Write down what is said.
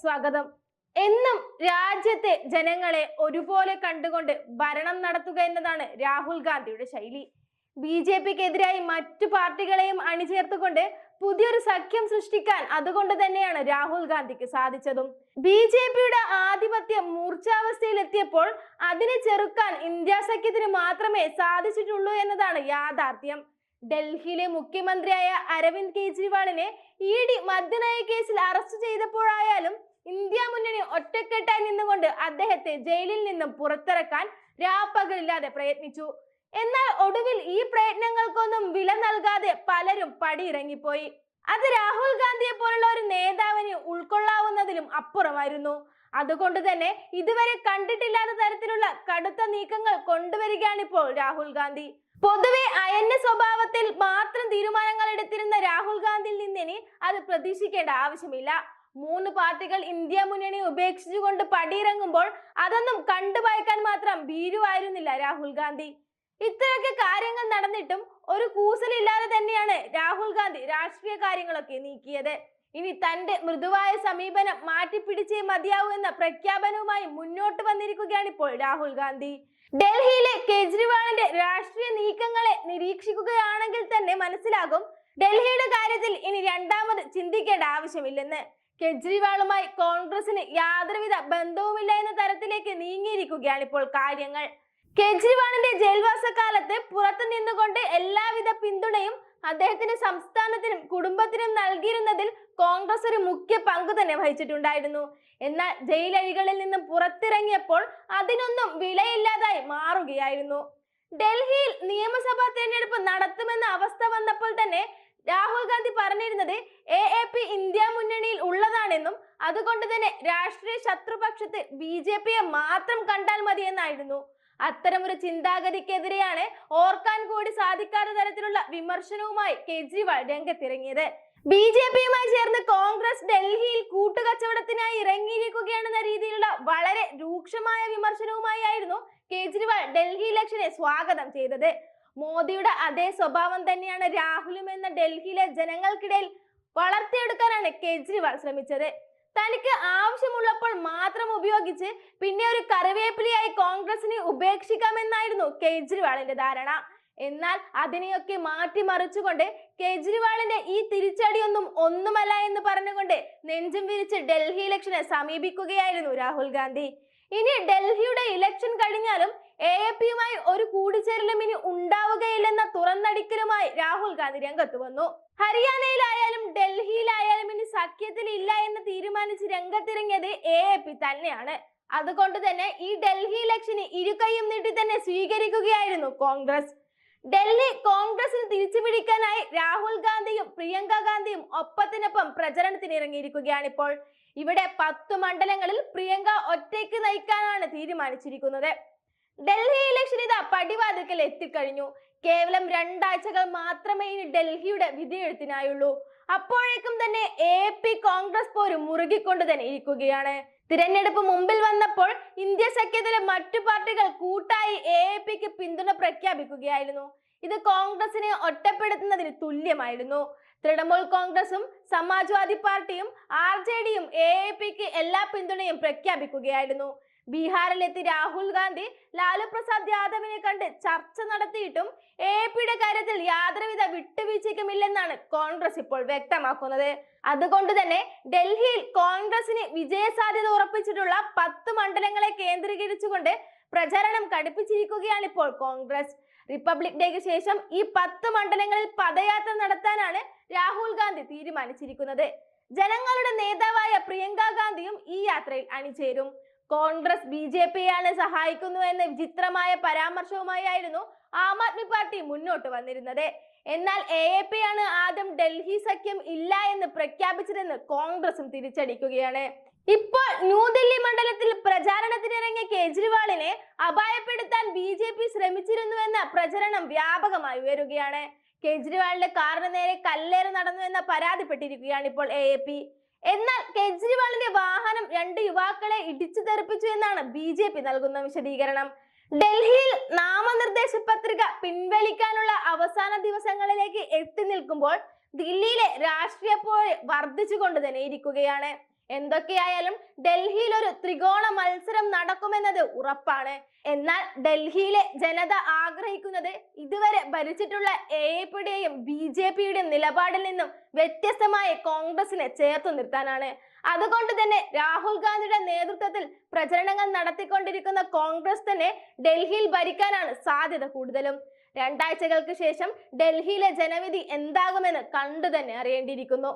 സ്വാഗതം. എന്നും രാജ്യത്തെ ജനങ്ങളെ ഒരുപോലെ കണ്ടുകൊണ്ട് ഭരണം നടത്തുക എന്നതാണ് രാഹുൽ ഗാന്ധിയുടെ ശൈലി. ബി ജെ പിക്കെതിരായി മറ്റു പാർട്ടികളെയും അണിചേർത്തുകൊണ്ട് പുതിയൊരു സഖ്യം സൃഷ്ടിക്കാൻ അതുകൊണ്ട് തന്നെയാണ് രാഹുൽ ഗാന്ധിക്ക് സാധിച്ചതും. ബി ജെ പിയുടെ ആധിപത്യം മൂർച്ഛാവസ്ഥയിലെത്തിയപ്പോൾ അതിനെ ചെറുക്കാൻ ഇന്ത്യ സഖ്യത്തിന് മാത്രമേ സാധിച്ചിട്ടുള്ളൂ എന്നതാണ് യാഥാർത്ഥ്യം. ഡൽഹിയിലെ മുഖ്യമന്ത്രിയായ അരവിന്ദ് കെജ്രിവാളിനെ ഇ ഡി മദ്യനയ കേസിൽ അറസ്റ്റ് ചെയ്തപ്പോഴായാലും ഇന്ത്യ മുന്നണി ഒറ്റക്കെട്ടായി നിന്നുകൊണ്ട് അദ്ദേഹത്തെ ജയിലിൽ നിന്നും പുറത്തിറക്കാൻ രാപ്പകലില്ലാതെ പ്രയത്നിച്ചു. എന്നാൽ ഒടുവിൽ ഈ പ്രയത്നങ്ങൾക്കൊന്നും വില നൽകാതെ പലരും പടിയിറങ്ങിപ്പോയി. അത് രാഹുൽ ഗാന്ധിയെ പോലുള്ള ഒരു നേതാവിന് ഉൾക്കൊള്ളാവുന്നതിലും അപ്പുറമായിരുന്നു. അതുകൊണ്ട് തന്നെ ഇതുവരെ കണ്ടിട്ടില്ലാത്ത തരത്തിലുള്ള കടുത്ത നീക്കങ്ങൾ കൊണ്ടുവരികയാണിപ്പോൾ രാഹുൽ ഗാന്ധി. പൊതുവെ അയഞ്ഞ സ്വഭാവത്തിൽ മാത്രം തീരുമാനങ്ങൾ എടുത്തിരുന്ന രാഹുൽ ഗാന്ധിയിൽ നിന്നിനി അത് പ്രതീക്ഷിക്കേണ്ട ആവശ്യമില്ല. മൂന്ന് പാർട്ടികൾ ഇന്ത്യ മുന്നണി ഉപേക്ഷിച്ചുകൊണ്ട് പടിയിറങ്ങുമ്പോൾ അതൊന്നും കണ്ടുപയക്കാൻ മാത്രം ഭീരുവായിരുന്നില്ല രാഹുൽ ഗാന്ധി. ഇത്രയൊക്കെ കാര്യങ്ങൾ നടന്നിട്ടും ഒരു കൂസലില്ലാതെ തന്നെയാണ് രാഹുൽ ഗാന്ധി രാഷ്ട്രീയ കാര്യങ്ങളൊക്കെ നീക്കിയത്. ഇനി തന്റെ മൃദുവായ സമീപനം മാറ്റിപ്പിടിച്ചേ മതിയാവൂ എന്ന പ്രഖ്യാപനവുമായി മുന്നോട്ട് വന്നിരിക്കുകയാണ് ഇപ്പോൾ രാഹുൽ ഗാന്ധി. ഡൽഹിയിലെ കേജ്രിവാളിന്റെ രാഷ്ട്രീയ നീക്കങ്ങളെ നിരീക്ഷിക്കുകയാണെങ്കിൽ തന്നെ മനസ്സിലാകും ഡൽഹിയുടെ കാര്യത്തിൽ ഇനി രണ്ടാമത് ചിന്തിക്കേണ്ട ആവശ്യമില്ലെന്ന്. കെജ്രിവാളുമായി കോൺഗ്രസിന് യാതൊരുവിധ ബന്ധവുമില്ല എന്ന തരത്തിലേക്ക് നീങ്ങിയിരിക്കുകയാണ് ഇപ്പോൾ കാര്യങ്ങൾ. കെജ്രിവാളിന്റെ ജയിൽവാസ കാലത്ത് പുറത്തു നിന്നുകൊണ്ട് എല്ലാവിധ പിന്തുണയും അദ്ദേഹത്തിന്റെ സംസ്ഥാനത്തിനും കുടുംബത്തിനും നൽകിയിരുന്നതിൽ കോൺഗ്രസ് ഒരു മുഖ്യ പങ്ക് തന്നെ വഹിച്ചിട്ടുണ്ടായിരുന്നു. എന്നാൽ ജയിലഴികളിൽ നിന്നും പുറത്തിറങ്ങിയപ്പോൾ അതിനൊന്നും വിലയില്ലാതായി മാറുകയായിരുന്നു. ഡൽഹിയിൽ നിയമസഭാ തെരഞ്ഞെടുപ്പ് നടത്തുമെന്ന അവസ്ഥ വന്നപ്പോൾ തന്നെ രാഹുൽ ഗാന്ധി പറഞ്ഞിരുന്നത് എ എ പി ഇന്ത്യ മുന്നണിയിൽ ഉള്ളതാണെന്നും അതുകൊണ്ട് തന്നെ രാഷ്ട്രീയ ശത്രുപക്ഷത്ത് ബി ജെ പിയെ മാത്രം കണ്ടാൽ മതിയെന്നായിരുന്നു അത്തരമൊരു ചിന്താഗതിക്കെതിരെയാണ് ഓർക്കാൻ കൂടി സാധിക്കാത്ത തരത്തിലുള്ള വിമർശനവുമായി കെജ്രിവാൾ രംഗത്തിറങ്ങിയത്. ബി ജെ പിയുമായി ചേർന്ന് കോൺഗ്രസ് ഡൽഹിയിൽ കൂട്ടുകച്ചവടത്തിനായി ഇറങ്ങിയിരിക്കുകയാണെന്ന രീതിയിലുള്ള വളരെ രൂക്ഷമായ വിമർശനവുമായി ആയിരുന്നു കേജ്രിവാൾ ഡൽഹി ഇലക്ഷനെ സ്വാഗതം ചെയ്തത്. മോദിയുടെ അതേ സ്വഭാവം തന്നെയാണ് രാഹുലും എന്ന ഡൽഹിയിലെ ജനങ്ങൾക്കിടയിൽ വളർത്തിയെടുക്കാനാണ് കേജ്രിവാൾ ശ്രമിച്ചത്. തനിക്ക് ആവശ്യമുള്ളപ്പോൾ മാത്രം ഉപയോഗിച്ച് പിന്നെ ഒരു കറിവേപ്പിലയായി കോൺഗ്രസിനെ ഉപേക്ഷിക്കാമെന്നായിരുന്നു കേജ്രിവാളിന്റെ ധാരണ. എന്നാൽ അതിനെയൊക്കെ മാറ്റിമറിച്ചുകൊണ്ട് കേജ്രിവാളിന്റെ ഈ തിരിച്ചടിയൊന്നും ഒന്നുമല്ല എന്ന് പറഞ്ഞുകൊണ്ട് നെഞ്ചും വിരിച്ച് ഡൽഹി ഇലക്ഷനെ സമീപിക്കുകയായിരുന്നു രാഹുൽ ഗാന്ധി. ഇനി ഡൽഹിയുടെ ഇലക്ഷൻ കഴിഞ്ഞാലും എ എ പിയുമായി ഒരു കൂടിച്ചേരലും ഇനി ഉണ്ടാവുകയില്ലെന്ന തുറന്നടിക്കലുമായി രാഹുൽ ഗാന്ധി രംഗത്ത് വന്നു. ഹരിയാനയിലായാലും ഡൽഹിയിലായാലും ഇനി സഖ്യത്തിൽ ഇല്ല എന്ന് തീരുമാനിച്ച് രംഗത്തിറങ്ങിയത് എ എ പി തന്നെയാണ്. അതുകൊണ്ട് തന്നെ ഈ ഡൽഹി ഇലക്ഷന് ഇരുകൈയും നീട്ടി തന്നെ സ്വീകരിക്കുകയായിരുന്നു കോൺഗ്രസ്. ഡൽഹി കോൺഗ്രസിന് തിരിച്ചു പിടിക്കാനായി രാഹുൽ ഗാന്ധിയും പ്രിയങ്ക ഗാന്ധിയും ഒപ്പത്തിനൊപ്പം പ്രചരണത്തിന് ഇറങ്ങിയിരിക്കുകയാണ് ഇപ്പോൾ. ഇവിടെ പത്ത് മണ്ഡലങ്ങളിൽ പ്രിയങ്ക ഒറ്റയ്ക്ക് നയിക്കാനാണ് തീരുമാനിച്ചിരിക്കുന്നത്. ഡൽഹി ഇലക്ഷൻ ഇതാ പടിവാതിക്കൽ എത്തിക്കഴിഞ്ഞു. കേവലം രണ്ടാഴ്ചകൾ മാത്രമേ ഇനി ഡൽഹിയുടെ വിധിയെഴുത്തിനായുള്ളൂ. അപ്പോഴേക്കും തന്നെ എ പി കോൺഗ്രസ് പോരും മുറുകിക്കൊണ്ട് തന്നെ ഇരിക്കുകയാണ്. തിരഞ്ഞെടുപ്പ് മുമ്പിൽ വന്നപ്പോൾ ഇന്ത്യ സഖ്യത്തിലെ മറ്റു പാർട്ടികൾ കൂട്ടായി എ പിക്ക് പിന്തുണ പ്രഖ്യാപിക്കുകയായിരുന്നു. ഇത് കോൺഗ്രസിനെ ഒറ്റപ്പെടുത്തുന്നതിന് തുല്യമായിരുന്നു. തൃണമൂൽ കോൺഗ്രസും സമാജ്വാദി പാർട്ടിയും ആർ ജെ ഡിയും എ പിക്ക് എല്ലാ പിന്തുണയും പ്രഖ്യാപിക്കുകയായിരുന്നു. ബീഹാറിലെത്തി രാഹുൽ ഗാന്ധി ലാലു പ്രസാദ് യാദവിനെ കണ്ട് ചർച്ച നടത്തിയിട്ടും എ പിയുടെ കാര്യത്തിൽ യാതൊരുവിധ വിട്ടുവീഴ്ചയ്ക്കുമില്ലെന്നാണ് കോൺഗ്രസ് ഇപ്പോൾ വ്യക്തമാക്കുന്നത്. അതുകൊണ്ട് തന്നെ ഡൽഹിയിൽ കോൺഗ്രസിന് വിജയസാധ്യത ഉറപ്പിച്ചിട്ടുള്ള പത്ത് മണ്ഡലങ്ങളെ കേന്ദ്രീകരിച്ചുകൊണ്ട് പ്രചരണം കടുപ്പിച്ചിരിക്കുകയാണ് ഇപ്പോൾ കോൺഗ്രസ്. റിപ്പബ്ലിക് ഡേക്ക് ശേഷം ഈ പത്ത് മണ്ഡലങ്ങളിൽ പദയാത്ര നടത്താനാണ് രാഹുൽ ഗാന്ധി തീരുമാനിച്ചിരിക്കുന്നത്. ജനങ്ങളുടെ നേതാവായ പ്രിയങ്ക ഗാന്ധിയും ഈ യാത്രയിൽ അണിചേരും. കോൺഗ്രസ് ബി ജെ പിയാണ് സഹായിക്കുന്നു എന്ന വിചിത്രമായ പരാമർശവുമായി ആയിരുന്നു ആം ആദ്മി പാർട്ടി മുന്നോട്ട് വന്നിരുന്നത്. എന്നാൽ എ എ പി ആണ് ആദ്യം ഡൽഹി സഖ്യം ഇല്ല എന്ന് പ്രഖ്യാപിച്ചതെന്ന് കോൺഗ്രസും തിരിച്ചടിക്കുകയാണ്. ഇപ്പോൾ ന്യൂഡൽഹി മണ്ഡലത്തിൽ പ്രചാരണത്തിനിറങ്ങിയ കേജ്രിവാളിനെ അപായപ്പെടുത്താൻ ബി ജെ പി ശ്രമിച്ചിരുന്നുവെന്ന പ്രചരണം വ്യാപകമായി ഉയരുകയാണ്. കേജ്രിവാളിന്റെ കാറിന് നേരെ കല്ലേറ് നടന്നു എന്ന പരാതിപ്പെട്ടിരിക്കുകയാണ് ഇപ്പോൾ എ എ പി. എന്നാൽ കെജ്രിവാളിന്റെ വാഹനം രണ്ട് യുവാക്കളെ ഇടിച്ചു തെറിപ്പിച്ചു എന്നാണ് ബി ജെ പി നൽകുന്ന വിശദീകരണം. ഡൽഹിയിൽ നാമനിർദ്ദേശ പത്രിക പിൻവലിക്കാനുള്ള അവസാന ദിവസങ്ങളിലേക്ക് എത്തി നിൽക്കുമ്പോൾ ദില്ലിയിലെ രാഷ്ട്രീയ പോര് വർദ്ധിച്ചുകൊണ്ട് തന്നെ ഇരിക്കുകയാണ്. എന്തൊക്കെയായാലും ഡൽഹിയിൽ ഒരു ത്രികോണ മത്സരം നടക്കുമെന്നത് ഉറപ്പാണ്. എന്നാൽ ഡൽഹിയിലെ ജനത ആഗ്രഹിക്കുന്നത് ഇതുവരെ ഭരിച്ചിട്ടുള്ള എ പിയുടെയും ബി ജെ പിയുടെയും നിലപാടിൽ നിന്നും വ്യത്യസ്തമായ കോൺഗ്രസിനെ ചേർത്ത് നിർത്താനാണ്. അതുകൊണ്ട് തന്നെ രാഹുൽ ഗാന്ധിയുടെ നേതൃത്വത്തിൽ പ്രചരണങ്ങൾ നടത്തിക്കൊണ്ടിരിക്കുന്ന കോൺഗ്രസ് തന്നെ ഡൽഹിയിൽ ഭരിക്കാനാണ് സാധ്യത കൂടുതലും. രണ്ടാഴ്ചകൾക്ക് ശേഷം ഡൽഹിയിലെ ജനവിധി എന്താകുമെന്ന് കണ്ടു തന്നെ അറിയേണ്ടിയിരിക്കുന്നു.